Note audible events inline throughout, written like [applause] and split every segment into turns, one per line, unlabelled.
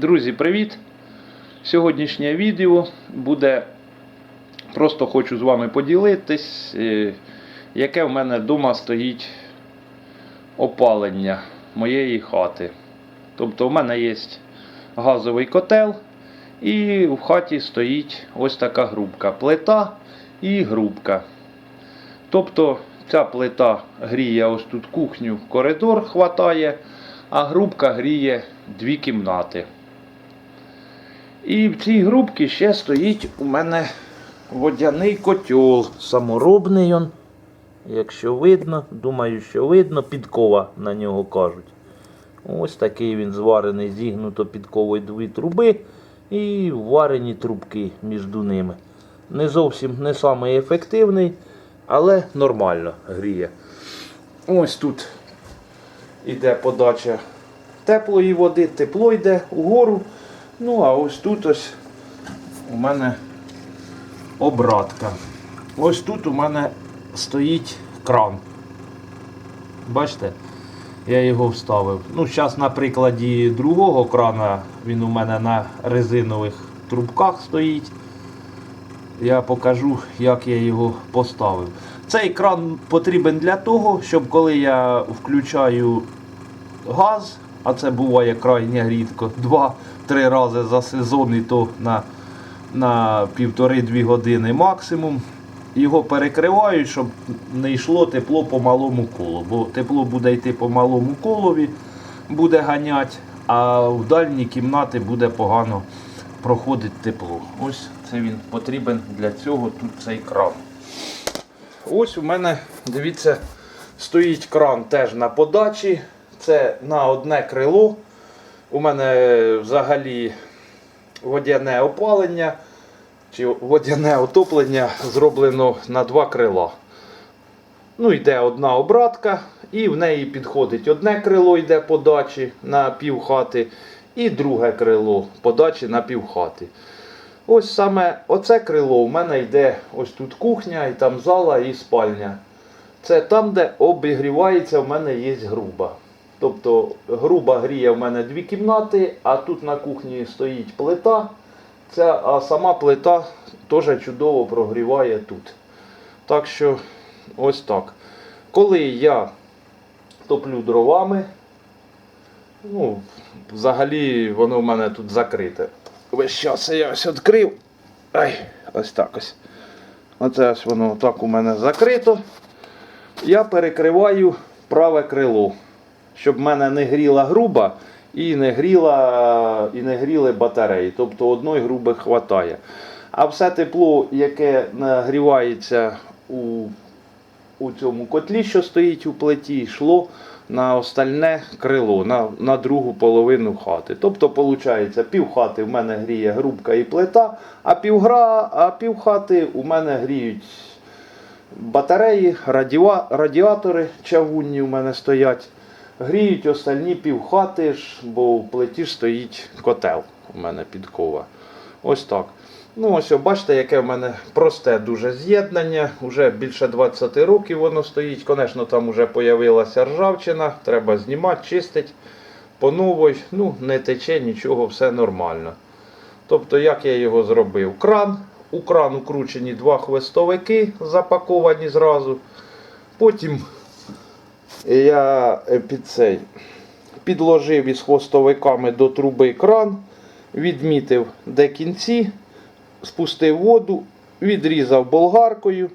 Друзі, привіт! Сьогоднішнє відео буде. Просто хочу з вами поділитись, е, яке в мене вдома стоїть опалення моєї хати. Тобто, в мене є газовий котел, і в хаті стоїть ось така грубка. Плита і грубка. Тобто ця плита гріє ось тут кухню, коридор хватає, а грубка гріє дві кімнати. І в цій грубці ще стоїть у мене водяний котел. Саморобний он. Якщо видно, думаю, що видно, підкова на нього кажуть. Ось такий він зварений, зігнуто підковою дві труби і варені трубки між ними. Не зовсім не самий ефективний, але нормально гріє. Ось тут іде подача теплої води, тепло йде угору. Ну, а ось тут ось у мене обратка. Ось тут у мене стоїть кран. Бачите? Я його вставив. Ну, зараз на прикладі другого крана він у мене на резинових трубках стоїть. Я покажу, як я його поставив. Цей кран потрібен для того, щоб коли я включаю газ, а це буває крайне рідко, 2-3 рази за сезон і то на, на півтори-дві години максимум. Його перекривають, щоб не йшло тепло по малому колу. Бо тепло буде йти по малому колові, буде ганять, а в дальній кімнати буде погано проходить тепло. Ось це він потрібен для цього тут цей кран. Ось у мене, дивіться, стоїть кран теж на подачі. Це на одне крило. У мене взагалі водяне опалення чи водяне отоплення зроблено на два крила. Ну, йде одна обратка, і в неї підходить одне крило, йде подачі на пів хати, і друге крило подачі на пів хати. Ось саме оце крило у мене йде ось тут кухня, і там зала і спальня. Це там, де обігрівається, в мене є груба. Тобто груба гріє в мене дві кімнати, а тут на кухні стоїть плита. Ця, а сама плита теж чудово прогріває тут. Так що ось так. Коли я топлю дровами, ну, взагалі воно в мене тут закрите. Весь час я ось відкрив. Ай, ось так ось. Оце ось воно так у мене закрито. Я перекриваю праве крило, щоб в мене не гріла груба і не гріла, і не гріли батареї. Тобто одної груби вистачає. А все тепло, яке нагрівається у, у цьому котлі, що стоїть у плиті, йшло на остальне крило, на, на другу половину хати. Тобто, виходить, пів хати в мене гріє грубка і плита, а пів, гра, а пів хати у мене гріють батареї, радіа, радіатори чавунні у мене стоять. Гріють остальні півхати бо в плиті стоїть котел у мене підкова. Ось так. Ну ось, бачите, яке в мене просте дуже з'єднання. Уже більше 20 років воно стоїть. Звісно, там вже з'явилася ржавчина, треба знімати, чистити по новій. Ну, не тече нічого, все нормально. Тобто, як я його зробив? Кран. У кран укручені два хвостовики, запаковані зразу. Потім я е, під цей підложив із хвостовиками до труби кран, відмітив де кінці, спустив воду, відрізав болгаркою,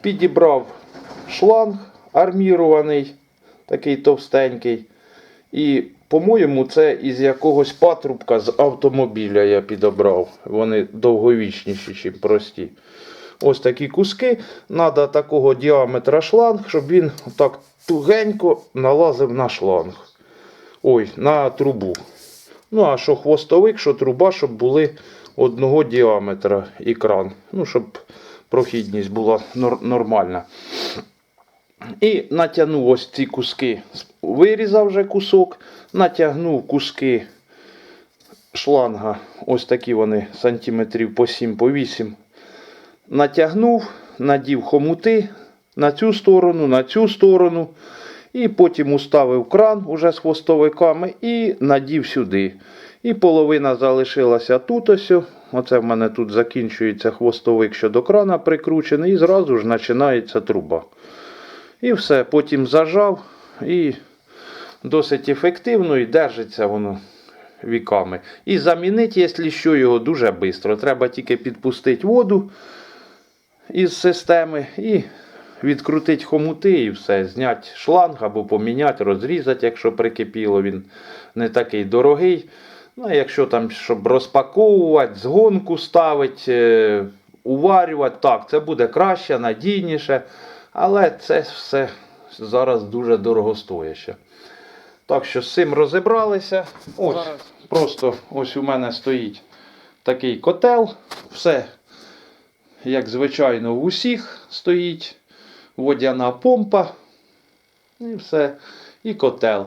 підібрав шланг армірований, такий товстенький. І, по-моєму, це із якогось патрубка з автомобіля я підобрав. Вони довговічніші, ніж прості. Ось такі куски. Треба такого діаметра шланг, щоб він так тугенько налазив на шланг. Ой, на трубу. Ну, а що хвостовик, що труба, щоб були одного діаметра екран. Ну, щоб прохідність була нор- нормальна. І натягнув ось ці куски. Вирізав вже кусок, натягнув куски шланга. Ось такі вони сантиметрів по 7 по 8 натягнув, надів хомути на цю сторону, на цю сторону. І потім уставив кран уже з хвостовиками і надів сюди. І половина залишилася тут ось. Оце в мене тут закінчується хвостовик, що до крана прикручений, і зразу ж починається труба. І все, потім зажав і досить ефективно і держиться воно віками. І замінити, якщо що, його дуже швидко. Треба тільки підпустити воду із системи і відкрутити хомути і все. Зняти шланг або поміняти, розрізати, якщо прикипіло, він не такий дорогий. Ну, а якщо там, щоб розпаковувати, згонку ставити, е, уварювати, так, це буде краще, надійніше. Але це все зараз дуже дорогостояще. Так що з цим розібралися. Ось,
Зараз.
просто ось у мене стоїть такий котел. Все, як звичайно, в усіх стоїть водяна помпа. І все. І котел.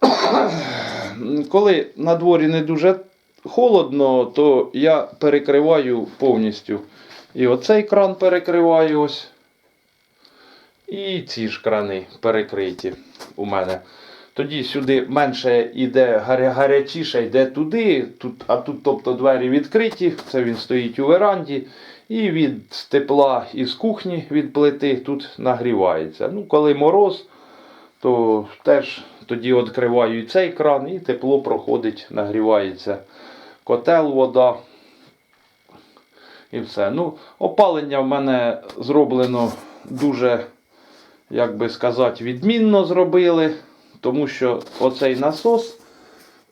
[coughs] Коли на дворі не дуже холодно, то я перекриваю повністю. І оцей кран перекриваю ось. І ці ж крани перекриті у мене. Тоді сюди менше йде гарячіше, йде туди, тут, а тут тобто двері відкриті, це він стоїть у веранді. І від тепла із кухні від плити тут нагрівається. Ну, коли мороз, то теж тоді відкриваю і цей кран, і тепло проходить, нагрівається котел, вода. І все. Ну, опалення в мене зроблено дуже, як би сказати, відмінно зробили. Тому що оцей насос,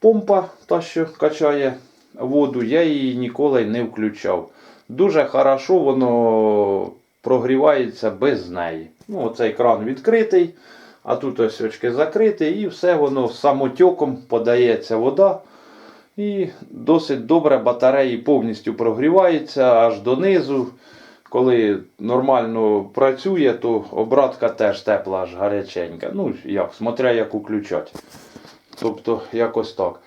помпа, та що качає воду, я її ніколи не включав. Дуже хорошо воно прогрівається без неї. Ну, оцей кран відкритий, а тут ось очки закриті, і все воно самотьоком подається вода. І досить добре батареї повністю прогріваються аж донизу. Коли нормально працює, то обратка теж тепла, аж гаряченька. Ну, як, смотря як включати. Тобто, якось так.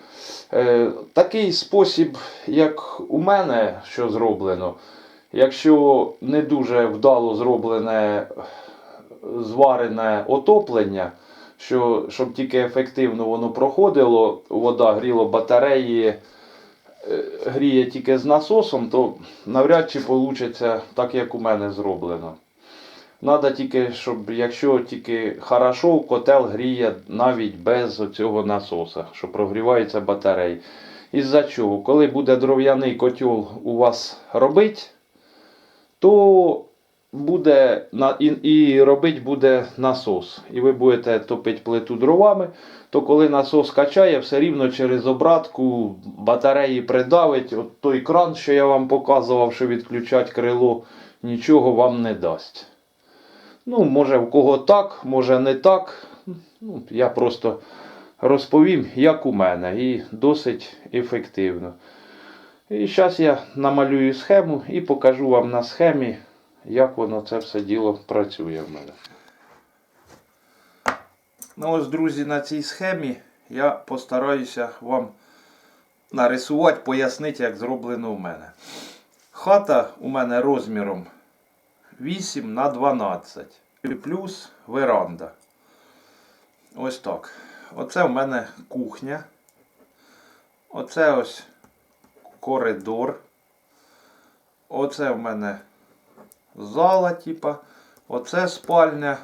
Е, такий спосіб, як у мене, що зроблено, якщо не дуже вдало зроблене зварене отоплення, що, щоб тільки ефективно воно проходило, вода гріло батареї, гріє тільки з насосом, то навряд чи вийде так, як у мене зроблено. Треба тільки, щоб якщо тільки хорошо, котел гріє навіть без цього насоса, що прогрівається батарей. Із-за чого? Коли буде дров'яний котел у вас робить, то буде і, і робить буде насос. І ви будете топити плиту дровами, то коли насос качає, все рівно через обратку батареї придавить. От той кран, що я вам показував, що відключать крило, нічого вам не дасть. Ну, може в кого так, може не так. Ну, я просто розповім, як у мене, і досить ефективно. І зараз я намалюю схему і покажу вам на схемі, як воно це все діло працює в мене. Ну ось, друзі, на цій схемі я постараюся вам нарисувати, пояснити, як зроблено в мене. Хата у мене розміром 8 на 12 і плюс веранда. Ось так. Оце в мене кухня. Оце ось коридор. Оце в мене зала, типа. Оце спальня.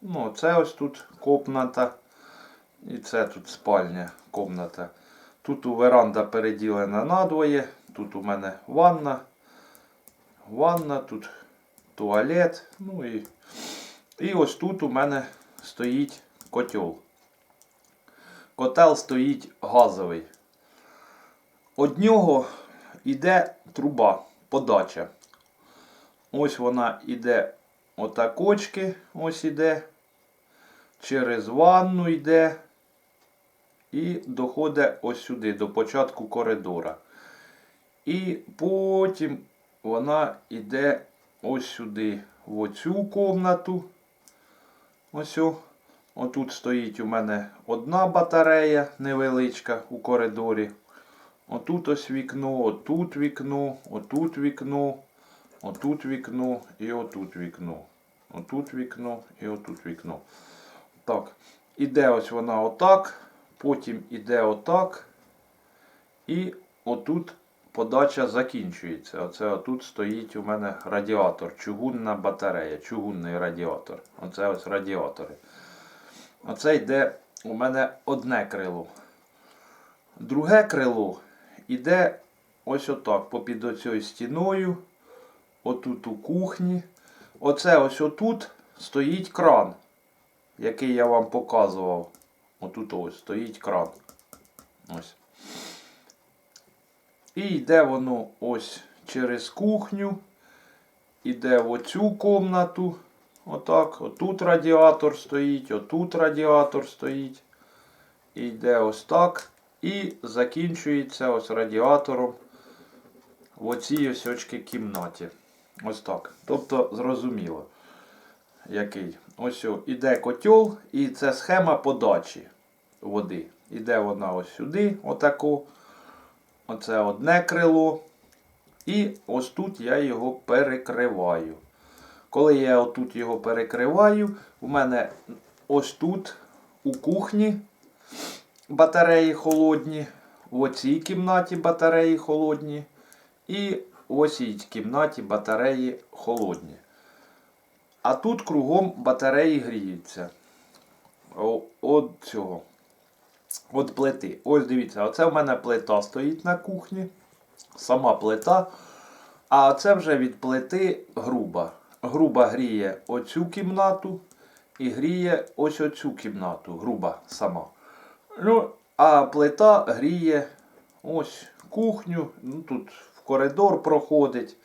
Ну, це ось тут комната. І це тут спальня, комната. Тут у веранда переділена надвоє. Тут у мене ванна. Ванна, тут туалет. Ну і, і ось тут у мене стоїть котел. Котел стоїть газовий. Од нього йде труба, подача. Ось вона йде отакочки, ось іде. Через ванну йде. І доходить ось сюди, до початку коридора. І потім вона йде ось сюди, в оцю комнату. Ось. о. Отут стоїть у мене одна батарея невеличка у коридорі. Отут ось вікно, отут вікно, отут вікно, отут вікно і отут вікно. Отут вікно і отут вікно. Так. Іде ось вона отак. потім іде отак. І отут подача закінчується. Оце отут стоїть у мене радіатор, чугунна батарея, чугунний радіатор. Оце ось радіатори. Оце йде у мене одне крило. Друге крило йде ось отак, попід оцією стіною, отут у кухні. Оце ось отут стоїть кран, який я вам показував. Отут ось стоїть кран. Ось. І йде воно ось через кухню, іде в оцю комнату. Отак. Отут радіатор стоїть, отут радіатор стоїть. І йде ось так. І закінчується ось радіатором в оцій ось очки кімнаті. Ось так. Тобто зрозуміло, який. Ось іде котел, і це схема подачі води. Іде вона ось сюди, отако. Оце одне крило. І ось тут я його перекриваю. Коли я отут його перекриваю, у мене ось тут у кухні батареї холодні, в оцій кімнаті батареї холодні, і в кімнаті батареї холодні. А тут кругом батареї гріються. От цього. От плити. Ось дивіться, оце в мене плита стоїть на кухні. Сама плита. А це вже від плити груба. Груба гріє оцю кімнату і гріє ось оцю кімнату. Груба сама. Ну, а плита гріє ось кухню. Ну, тут коридор проходить.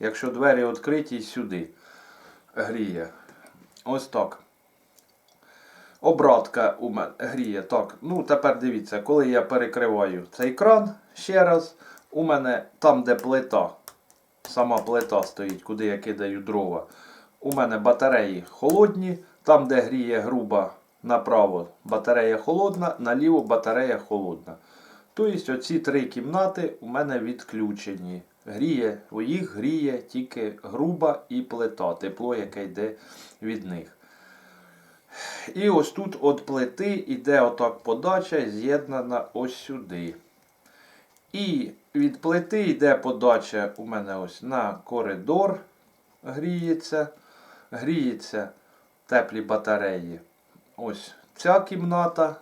Якщо двері відкриті, сюди гріє. Ось так. Обратка у мене гріє. Так, ну тепер дивіться, коли я перекриваю цей кран ще раз, у мене там, де плита, сама плита стоїть, куди я кидаю дрова. У мене батареї холодні, там, де гріє груба направо, батарея холодна, наліво батарея холодна. Тобто оці три кімнати у мене відключені. Гріє, у їх гріє тільки груба і плита, тепло, яке йде від них. І ось тут від плити йде отак подача з'єднана ось сюди. І від плити йде подача у мене ось на коридор гріється. Гріється теплі батареї. Ось ця кімната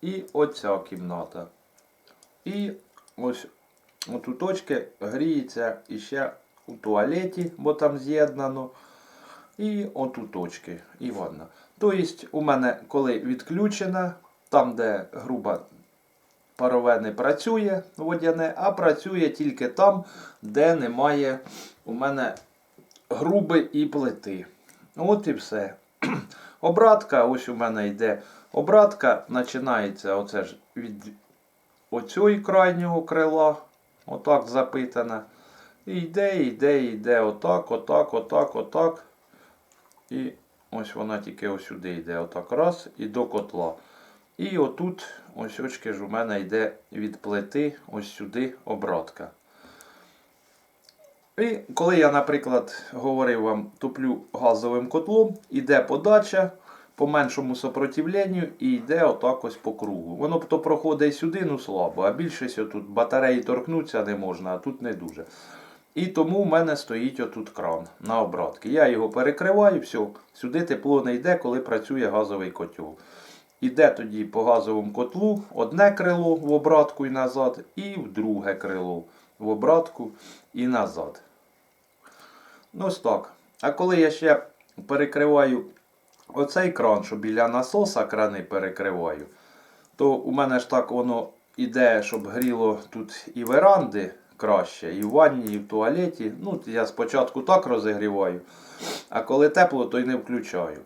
і оця кімната. І ось оту точки гріється іще у туалеті, бо там з'єднано. І оту точки, і ванна. Тобто, у мене, коли відключена, там, де груба парове не працює водяне, а працює тільки там, де немає у мене груби і плити. От і все. Обратка, ось у мене йде. Обратка починається оце ж від оцього крайнього крила, отак запитана. І йде, йде, йде, отак, отак, отак, отак. І ось вона тільки ось сюди йде, отак раз, і до котла. І отут, ось очки ж у мене йде від плити, ось сюди обратка. І коли я, наприклад, говорив вам, топлю газовим котлом, іде подача по меншому сопротивленню і йде отак ось по кругу. Воно то проходить сюди, ну слабо, а більшість отут батареї торкнуться не можна, а тут не дуже. І тому в мене стоїть отут кран на обратки. Я його перекриваю, все, сюди тепло не йде, коли працює газовий котел. Іде тоді по газовому котлу одне крило в обратку і назад, і в друге крило в обратку і назад. Ну ось так. А коли я ще перекриваю оцей кран, що біля насоса крани перекриваю, то у мене ж так воно іде, щоб гріло тут і веранди краще, і в ванні, і в туалеті. Ну, я спочатку так розігріваю, а коли тепло, то й не включаю.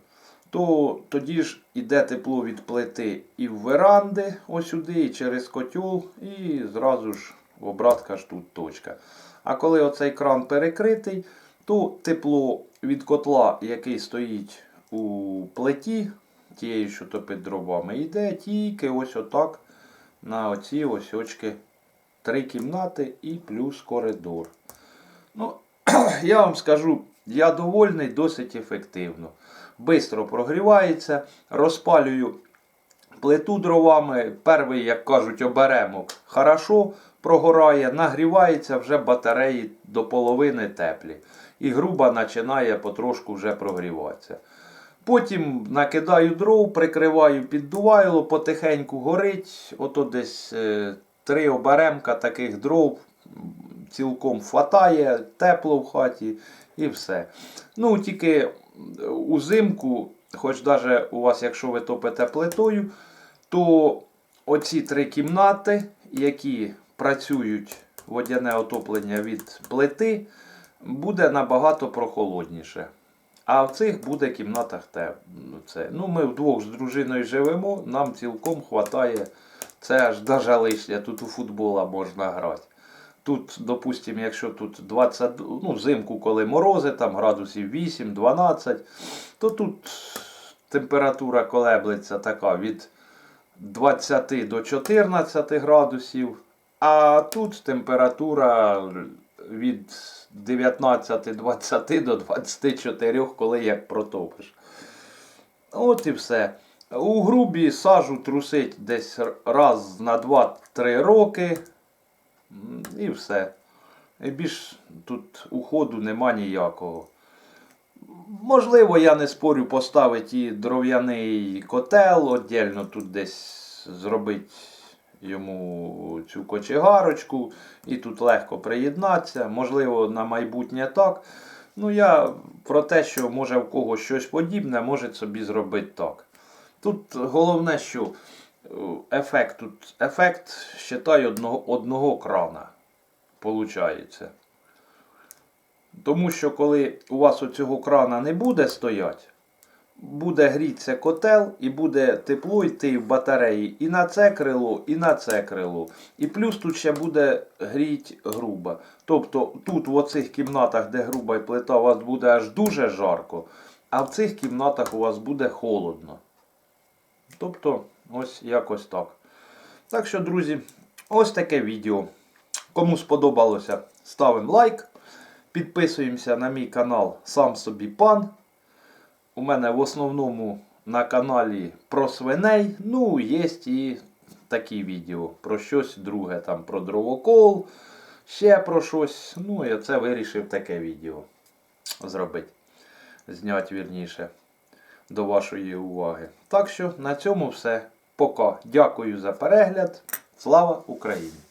То тоді ж іде тепло від плити і в веранди, ось сюди, і через котел, і зразу ж обратка ж тут точка. А коли оцей кран перекритий, то тепло від котла, який стоїть у плиті, тією, що топить дровами, йде тільки ось отак на оці ось очки три кімнати і плюс коридор. Ну, [clears throat] я вам скажу, я довольний, досить ефективно. Бистро прогрівається, розпалюю плиту дровами, перший, як кажуть, оберемок хорошо прогорає, нагрівається вже батареї до половини теплі. І груба починає потрошку вже прогріватися. Потім накидаю дров, прикриваю піддувайло, потихеньку горить. Ото десь е, три оберемка таких дров цілком хватає, тепло в хаті і все. Ну, тільки узимку, хоч навіть у вас, якщо ви топите плитою, то оці три кімнати, які працюють водяне отоплення від плити, буде набагато прохолодніше. А в цих буде ну, Це. Ну, ми вдвох з дружиною живемо, нам цілком хватає. Це аж даже лишнє, тут у футбола можна грати. Тут, допустимо, якщо тут 20, ну, взимку, коли морози, там градусів 8-12, то тут температура колеблеться така від 20 до 14 градусів, а тут температура від 19-20 до 24, коли як протопиш. От і все. У грубі сажу трусить десь раз на 2-3 роки. І все. І більш тут уходу нема ніякого. Можливо, я не спорю поставити і дров'яний котел, отдельно тут десь зробити йому цю кочегарочку, і тут легко приєднатися. Можливо, на майбутнє так. Ну, я про те, що може в когось щось подібне, може собі зробити так. Тут головне, що е, ефект тут ефект, считай, одного, одного крана. Получається. Тому що коли у вас оцього крана не буде стояти, буде грітися котел і буде тепло йти в батареї і на це крило, і на це крило. І плюс тут ще буде гріть груба. Тобто тут в оцих кімнатах, де груба і плита, у вас буде аж дуже жарко, а в цих кімнатах у вас буде холодно. Тобто, ось якось так. Так що, друзі, ось таке відео. Кому сподобалося, ставимо лайк. Підписуємося на мій канал Сам собі пан. У мене в основному на каналі про свиней. Ну, є і такі відео про щось друге, там про дровокол, ще про щось. Ну, я це вирішив таке відео зробити. Зняти вірніше до вашої уваги. Так що на цьому все. Пока. Дякую за перегляд. Слава Україні!